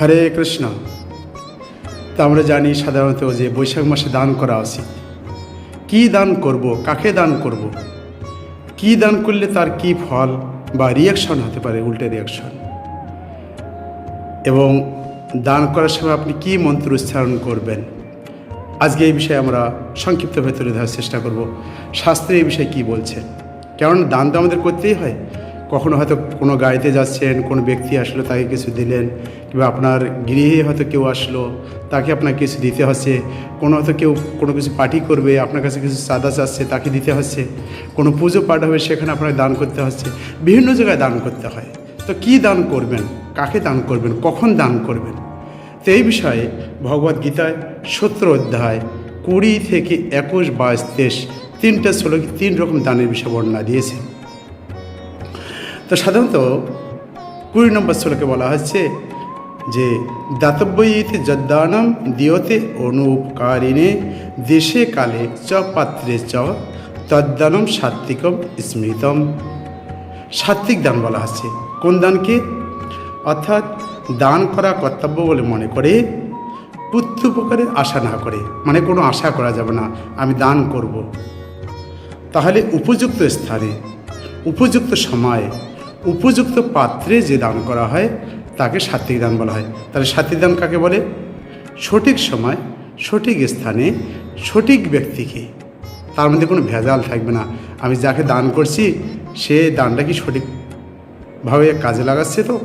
হরে কৃষ্ণ। তা আমরা জানি সাধারণত যে বৈশাখ মাসে দান করা উচিত। কী দান করব, কাকে দান করব? কি দান করলে তার কি ফল বা রিয়াকশন হতে পারে, উল্টে রিয়াকশন এবং দান করার সময় আপনি কি মন্ত্র উচ্চারণ করবেন? আজকে এই বিষয়ে আমরা সংক্ষিপ্ত ভেতরে দেওয়ার চেষ্টা করব। শাস্ত্রে এই বিষয়ে কী বলছেন? কারণ দান তো আমাদের করতেই হয়। কখনো হয়তো কোনো গাড়িতে যাচ্ছেন, কোনো ব্যক্তি আসলে তাকে কিছু দিলেন কিংবা আপনার গৃহে হয়তো কেউ আসলো, তাকে আপনাকে কিছু দিতে হচ্ছে, কোনো হয়তো কেউ কোনো কিছু পার্টি করবে, আপনার কাছে কিছু চাঁদা চাচ্ছে, তাকে দিতে হচ্ছে, কোনো পুজো পাঠ হবে, সেখানে আপনাকে দান করতে হচ্ছে, বিভিন্ন জায়গায় দান করতে হয়। তো কি দান করবেন? কাকে দান করবেন? কখন দান করবেন? তো এই বিষয়ে ভগবদ গীতায় সত্তর অধ্যায় কুড়ি থেকে একুশ, বাইশ, তেইশ, তিনটা শ্লোক, তিন রকম দানের বিষয় বর্ণনা দিয়েছে। তো সাধারণত কুড়ি নম্বর শ্লোকে বলা হচ্ছে যে দাতব্যইতে যদ্দানম দিয়তে অনুপকারিণে দেশে কালে চ পাত্রে চ, তদ্দানম সাত্বিকম স্মৃতম। সাত্বিক দান বলা হচ্ছে কোন দানকে? অর্থাৎ দান করা কর্তব্য বলে মনে করে পুত্রুপকারের আশা না করে। মানে কোনো আশা করা যাবে না, আমি দান করব। তাহলে উপযুক্ত স্থানে, উপযুক্ত সময়ে, উপযুক্ত পাত্রে যে দান করা হয় তাকে সাত্বিক দান বলা হয়। তাহলে সাত্বিক দান কাকে বলে? সঠিক সময়, সঠিক স্থানে, সঠিক ব্যক্তিকে। তার মধ্যে কোনো ভেজাল থাকবে না। আমি যাকে দান করছি, সে দানটা কি সঠিকভাবে কাজে লাগাচ্ছে তো?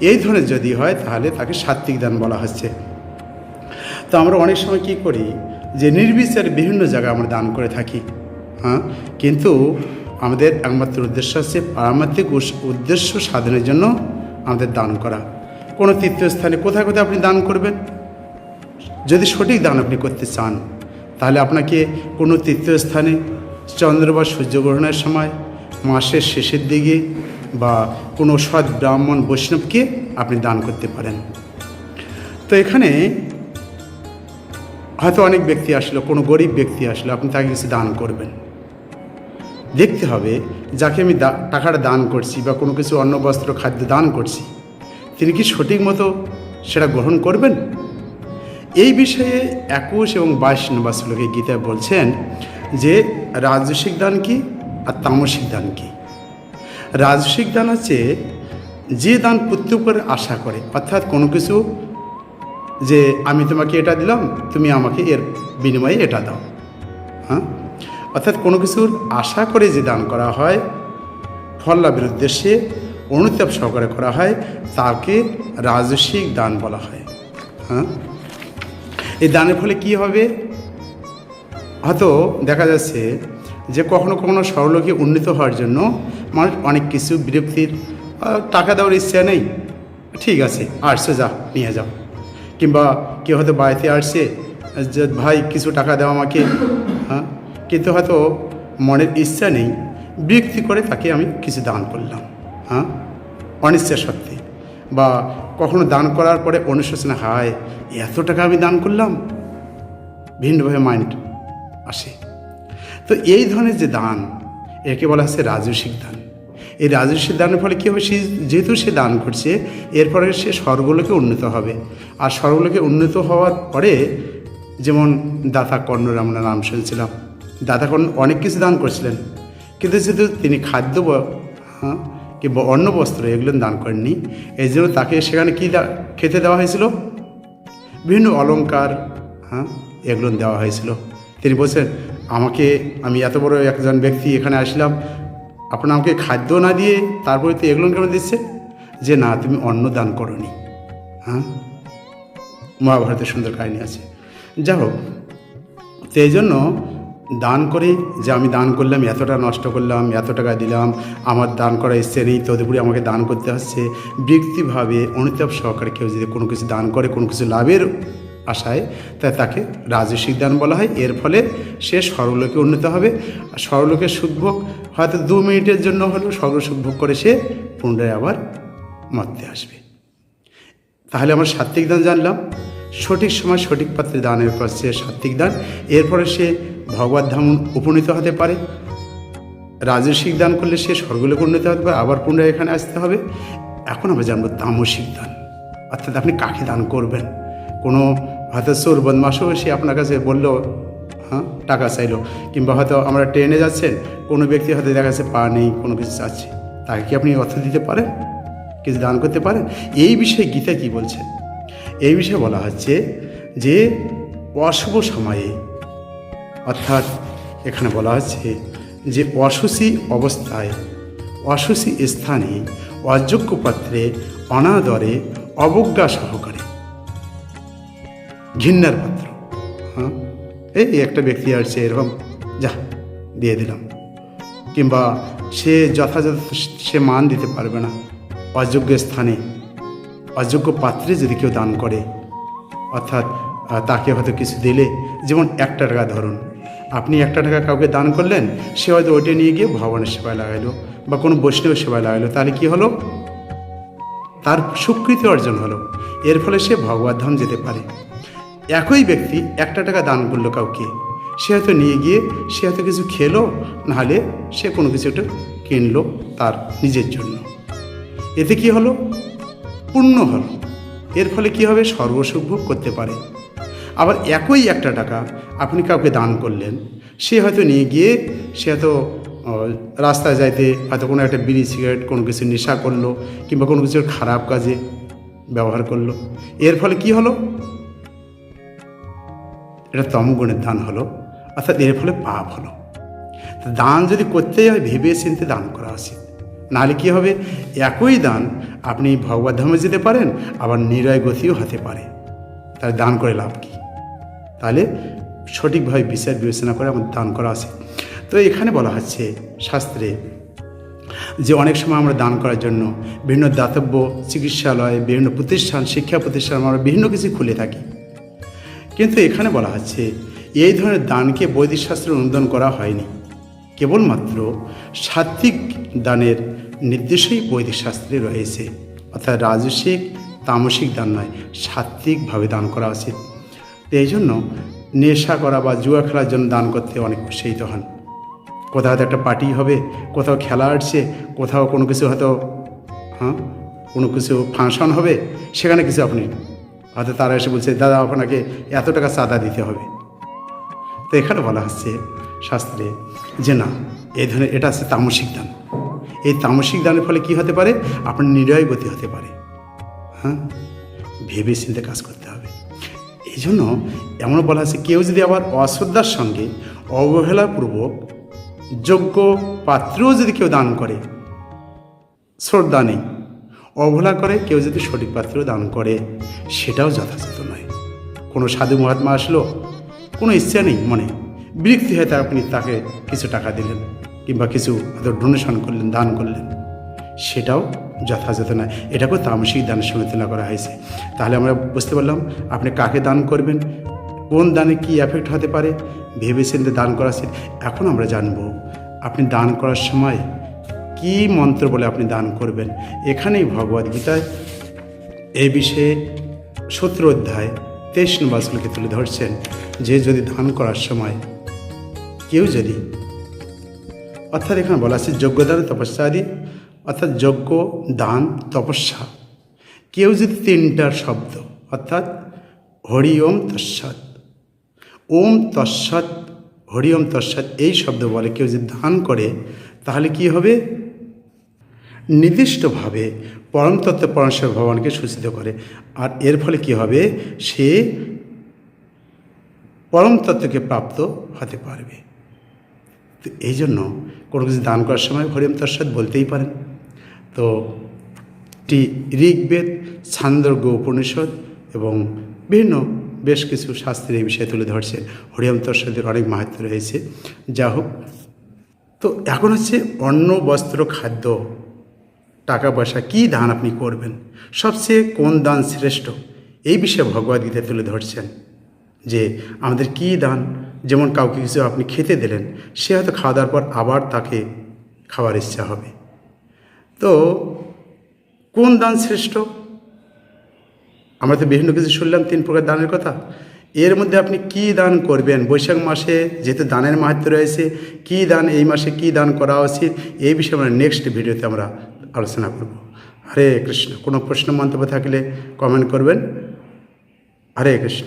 এই ধরনের যদি হয়, তাহলে তাকে সাত্বিক দান বলা হচ্ছে। তো আমরা অনেক সময় কি করি, যে নির্বিচারে বিভিন্ন জায়গায় আমরা দান করে থাকি। হ্যাঁ? কিন্তু আমাদের একমাত্র উদ্দেশ্য হচ্ছে পারমাত্মিক উস- উদ্দেশ্য সাধনের জন্য আমাদের দান করা। কোনো তীর্থস্থানে কোথায় কোথায় আপনি দান করবেন? যদি সঠিক দান আপনি করতে চান, তাহলে আপনাকে কোনো তীর্থস্থানে চন্দ্র বা সূর্যগ্রহণের সময়, মাসের শেষের দিকে বা কোনো সৎ ব্রাহ্মণ বৈষ্ণবকে আপনি দান করতে পারেন। তো এখানে হয়তো অনেক ব্যক্তি আসলো, কোনো গরিব ব্যক্তি আসলো, আপনি তাকে কিছু দান করবেন। দেখতে হবে যাকে আমি টাকাটা দান করছি বা কোনো কিছু অন্ন, বস্ত্র, খাদ্য দান করছি, তিনি কি সঠিক মতো সেটা গ্রহণ করবেন? এই বিষয়ে একুশ এবং বাইশ নম্বর শ্লোকে গীতা বলছেন যে রাজসিক দান কি আর তামসিক দান কি? রাজসিক দান হচ্ছে যে দান প্রত্যুপরে আশা করে, অর্থাৎ কোনো কিছু যে আমি তোমাকে এটা দিলাম, তুমি আমাকে এর বিনিময়ে এটা দাও। হ্যাঁ? অর্থাৎ কোনো কিছুর আশা করে যে দান করা হয় ফল লাভের উদ্দেশ্যে অনুতাপ সহকারে করা হয়, তাকে রাজস্বিক দান বলা হয়। হ্যাঁ? এই দানের ফলে কি হবে? হয়তো দেখা যাচ্ছে যে কখনো কখনো সরলোকে উন্নীত হওয়ার জন্য মানুষ অনেক কিছু বিরক্তির টাকা দেওয়ার ইচ্ছা নেই। ঠিক আছে, আসছে, যা, নিয়ে যাও। কিংবা কেউ হয়তো বাড়িতে আসছে, যে, ভাই, কিছু টাকা দাও আমাকে। হ্যাঁ? কিন্তু হয়তো মনের ইচ্ছা নেই, বিরক্তি করে তাকে আমি কিছু দান করলাম হ্যাঁ? অনিচ্ছা সত্ত্বে বা কখনো দান করার পরে অনুশোচনা হায়, এত টাকা আমি দান করলাম? ভিন্নভাবে মাইন্ড আসে। তো এই ধরনের যে দান, একে বলা হচ্ছে রাজস্বিক দান। এই রাজস্বিক দানের ফলে কী হবে? সে যেহেতু সে দান করছে, এরপরে সে স্বর্গলোকে উন্নত হবে। আর স্বর্গলোকে উন্নত হওয়ার পরে, যেমন দাতা কর্ণর আমরা নাম শুনছিলাম কর্ণ অনেক কিছু দান করছিলেন। কিন্তু যেহেতু তিনি খাদ্য হ্যাঁ কিংবা অন্ন বস্ত্র এগুলো দান করেননি, এই জন্য তাকে সেখানে কী খেতে দেওয়া হয়েছিল? বিভিন্ন অলঙ্কার হ্যাঁ এগুলো দেওয়া হয়েছিল। তিনি বলছেন, আমাকে, আমি এত বড় একজন ব্যক্তি এখানে আসলাম। আপনার আমাকে খাদ্য না দিয়ে তারপরে তো এগুলো কেন দিচ্ছে যে না, তুমি অন্ন দান করনি। হ্যাঁ মহাভারতের সুন্দর কাহিনী আছে। যাই হোক, তো এই জন্য দান করে যে আমি দান করলাম, এতটা নষ্ট করলাম, এত টাকা দিলাম, আমার দান করা ইচ্ছে নেই তদুপরি আমাকে দান করতে হচ্ছে। ব্যক্তিভাবে অনুতাপ সহকারে কেউ যদি কোনো কিছু দান করে, কোনো কিছু লাভের আশায় তাই তাকে রাজস্বিক দান বলা হয়। এর ফলে সে সরলোকে উন্নত হবে। সরলোকের সুখভোগ হয়তো দু মিনিটের জন্য হলেও সর্ব সুখভোগ করে সে পুনরায় আবার মরতে আসবে। তাহলে আমরা সাত্বিক দান জানলাম। সঠিক সময় সঠিক পাত্রে দানের পর সে সাত্বিক দান। এরপরে সে ভগবত ধাম উপনীত হতে পারে। রাজস্বিক দান করলে সে স্বর্গলোকে উন্নীত হতে পারে, আবার পুনরায় এখানে আসতে হবে। এখন আমরা জানব তামসিক দান। অর্থাৎ আপনি কাকে দান করবেন? কোনো হয়তো চোর বদমাসও সে আপনার কাছে বলল হ্যাঁ টাকা চাইলো। কিংবা হয়তো আমরা ট্রেনে যাচ্ছেন, কোনো ব্যক্তি হয়তো দেখা যাচ্ছে পা নেই, কোনো কিছু চাচ্ছে। তাকে কি আপনি অর্থ দিতে পারেন? কিছু দান করতে পারেন? এই বিষয়ে গীতা কি বলছেন এই বিষয়ে বলা হচ্ছে যে অশুভ সময়ে অর্থাৎ এখানে বলা হচ্ছে যে অশুচি অবস্থায়, অশুচি স্থানে অযোগ্য পাত্রে অনাদরে অবজ্ঞা সহকারে। ঘৃণার পাত্র হ্যাঁ? এই একটা ব্যক্তি আসছে, এরকম, যা, দিয়ে দিলাম। কিংবা সে যথাযথ সে মান দিতে পারবে না। অযোগ্য স্থানে, অযোগ্য পাত্রে যদি কেউ দান করে, অর্থাৎ তাকে হয়তো কিছু দিলে, যেমন একটা টাকা ধরুন আপনি একটা টাকা কাউকে দান করলেন, সে হয়তো ওইটা নিয়ে গিয়ে ভগবানের সেবায় লাগাইলো বা কোনো বৈষ্ণবের সেবায় লাগাইলো। তাহলে কি হলো? তার স্বীকৃতি অর্জন হলো। এর ফলে সে ভগবত ধাম যেতে পারে। একই ব্যক্তি একটা টাকা দান করল কাউকে, সে হয়তো নিয়ে গিয়ে, সে হয়তো কিছু খেলো, নাহলে সে কোনো কিছু একটা কিনলো তার নিজের জন্য। এতে কি হলো? পূর্ণ হলো। এর ফলে কি হবে? সর্বসুখ ভোগ করতে পারে। আবার একই একটা টাকা আপনি কাউকে দান করলেন, সে হয়তো নিয়ে গিয়ে সে হয়তো রাস্তায় যাইতে হয়তো কোনো একটা বিড়ি, সিগারেট, কোনো কিছু নেশা করল কিংবা কোনো কিছুর খারাপ কাজে ব্যবহার করল। এর ফলে কি হলো? এটা তমগুণের দান হলো, অর্থাৎ এর ফলে পাপ হলো। দান যদি করতেই হয় ভেবে চিনতে দান করা উচিত। নাহলে কী হবে? একই দান আপনি ভগবত ধামে যেতে পারেন, আবার নিরয় গতিও হতে পারে। তাহলে দান করে লাভ কী? তাহলে সঠিকভাবে বিচার বিবেচনা করে আমাদের দান করা উচিত তো এখানে বলা হচ্ছে শাস্ত্রে যে অনেক সময় আমরা দান করার জন্য বিভিন্ন দাতব্য চিকিৎসালয়, বিভিন্ন প্রতিষ্ঠান, শিক্ষা প্রতিষ্ঠান আমরা বিভিন্ন কিছু খুলে থাকি। কিন্তু এখানে বলা হচ্ছে এই ধরনের দানকে বৈদিক শাস্ত্রে অনুমোদন করা হয়নি। কেবলমাত্র সাত্বিক দানের নির্দেশই বৈদিক শাস্ত্রে রয়েছে। অর্থাৎ রাজস্বিক, তামসিক দান নয় সাত্বিকভাবে দান করা উচিত। এই জন্য নেশা করা বা জুয়া খেলার জন্য দান করতে অনেক উৎসাহিত হন। কোথাও হয়তো একটা পার্টি হবে, কোথাও খেলা আসছে, কোথাও কোনো কিছু হয়তো হ্যাঁ কোনো কিছু ফাংশন হবে, সেখানে কিছু আপনি, হয়তো তারা এসে বলছে, দাদা, আপনাকে এত টাকা চাঁদা দিতে হবে। তো এখানে বলা হচ্ছে শাস্ত্রে যে না এই ধরনের, এটা হচ্ছে তামসিক দান। এই তামসিক দানের ফলে কি হতে পারে? আপনার নিরয় গতি হতে পারে। হ্যাঁ ভেবে চিন্তে কাজ করতে হবে। এই জন্য এমন বলা আছে কেউ যদি আবার অশ্রদ্ধার সঙ্গে অবহেলাপূর্বক যোগ্য পাত্রও যদি কেউ দান করে, শ্রদ্ধা নেই, অবহেলা করে, কেউ যদি সঠিক পাত্র দান করে, সেটাও যথাযথ নয়। কোনো সাধু মহাত্মা আসলো, কোনো ইচ্ছা নেই মনে, বিরক্তি হয়ে আপনি তাকে কিছু টাকা দিলেন, কিংবা কিছু ডোনেশন করলেন, দান করলেন। সেটাও যথাযথ নয়। এটাকেও তামসিক দানের সঙ্গে তুলনা করা হয়েছে। তাহলে আমরা বুঝতে পারলাম আপনি কাকে দান করবেন, কোন দানে কি এফেক্ট হতে পারে ভেবে চিন্তে দান করা এখন আমরা জানব আপনি দান করার সময় কি মন্ত্র বলে আপনি দান করবেন। এখানেই ভগবদ গীতায় এই বিষয়ে সূত্র অধ্যায় তেইশ নম্বর শ্লোকে তুলে ধরছেন যে যদি দান করার সময় কেউ যদি অর্থাৎ এখানে বলা আছে যজ্ঞদান, তপস্যা আদি অর্থাৎ যজ্ঞ, দান, তপস্যা। কেউ যদি তিনটার শব্দ, অর্থাৎ হরি ওম তৎসৎ ওম তৎসৎ, হরি ওম তৎসৎ এই শব্দ বলে, কেউ যদি দান করে, তাহলে কি হবে? নির্দিষ্টভাবে পরম তত্ত্ব পরমেশ্বর ভগবানকে সূচিত করে। আর এর ফলে কি হবে? সে পরম তত্ত্বকে প্রাপ্ত হতে পারবে। তো এই জন্য কোনো কিছু দান করার সময় হরিম তৎসৎ বলতেই পারেন। তো টি ঋগ্বেদ ছান্দ্রজ্ঞ উপনিষদ এবং বিভিন্ন বেশ কিছু শাস্ত্রের এই বিষয়ে তুলে ধরছে হরিম তৎসদের অনেক মাহাত্ম রয়েছে। যা হোক, তো এখন হচ্ছে অন্ন, বস্ত্র, খাদ্য, টাকা পয়সা কী দান আপনি করবেন? সবচেয়ে কোন দান শ্রেষ্ঠ? এই বিষয়ে ভগবদ্গীতা তুলে ধরছেন যে আমাদের কী দান? যেমন কাউকে কিছু আপনি খেতে দিলেন, সে হয়তো খাওয়া দাওয়ার পর আবার তাকে খাওয়ার ইচ্ছা হবে। তো কোন দান শ্রেষ্ঠ? আমরা তো বিভিন্ন কিছু শুনলাম, তিন প্রকার দানের কথা। এর মধ্যে আপনি কি দান করবেন? বৈশাখ মাসে যেহেতু দানের মাহাত্ম রয়েছে, কি দান এই মাসে কি দান করা উচিত? এই বিষয়ে আমরা নেক্সট ভিডিওতে আমরা আলোচনা করব। হরে কৃষ্ণ। কোনো প্রশ্ন, মন্তব্য থাকলে কমেন্ট করবেন। হরে কৃষ্ণ।